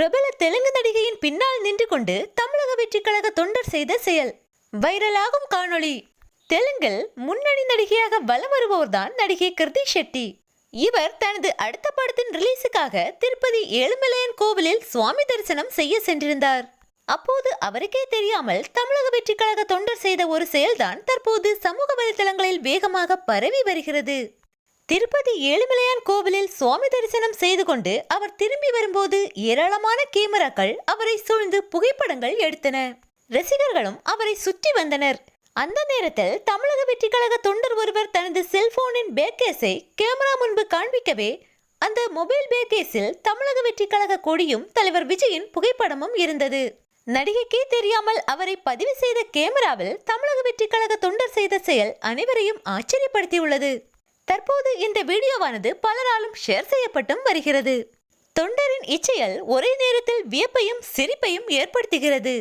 பிரபல தெலுங்கு நடிகையின் பின்னால் நின்று கொண்டு தமிழக வெற்றி கழக தொண்டர் செய்த செயல். வைரலாகும் காணொளி. தெலுங்கில் முன்னணி நடிகையாக வலம் வருபவர்தான் நடிகை கிருதி ஷெட்டி. இவர் தனது அடுத்த படத்தின் ரிலீஸுக்காக திருப்பதி ஏழுமலையன் கோவிலில் சுவாமி தரிசனம் செய்ய சென்றிருந்தார். அப்போது அவருக்கே தெரியாமல் தமிழக வெற்றி கழக தொண்டர் செய்த ஒரு செயல்தான் தற்போது சமூக வலைதளங்களில் வேகமாக பரவி வருகிறது. திருப்பதி ஏழுமலையான் கோவிலில் சுவாமி தரிசனம் செய்து கொண்டு அவர் திரும்பி வரும்போது ஏராளமான கேமராக்கள் அவரை சூழ்ந்து புகைப்படங்கள் எடுத்தன. ரசிகர்களும் அவரை சுற்றி வந்தனர். அந்த நேரத்தில் தமிழக வெற்றி கழக தொண்டர் ஒருவர் தனது செல்போனின் பேக்கேஸை கேமரா முன்பு காண்பிக்கவே அந்த மொபைல் பேக்கேஸில் தமிழக வெற்றி கழக கொடியும் தலைவர் விஜயின் புகைப்படமும் இருந்தது. நடிகைக்கே தெரியாமல் அவரை பதிவு செய்த கேமராவில் தமிழக வெற்றி கழக தொண்டர் செய்த செயல் அனைவரையும் ஆச்சரியப்படுத்தியுள்ளது. தற்போது இந்த வீடியோவானது பலராலும் ஷேர் செய்யப்பட்டும் வருகிறது. தொண்டரின் இச்சையால் ஒரே நேரத்தில் வியப்பையும் சிரிப்பையும் ஏற்படுத்துகிறது.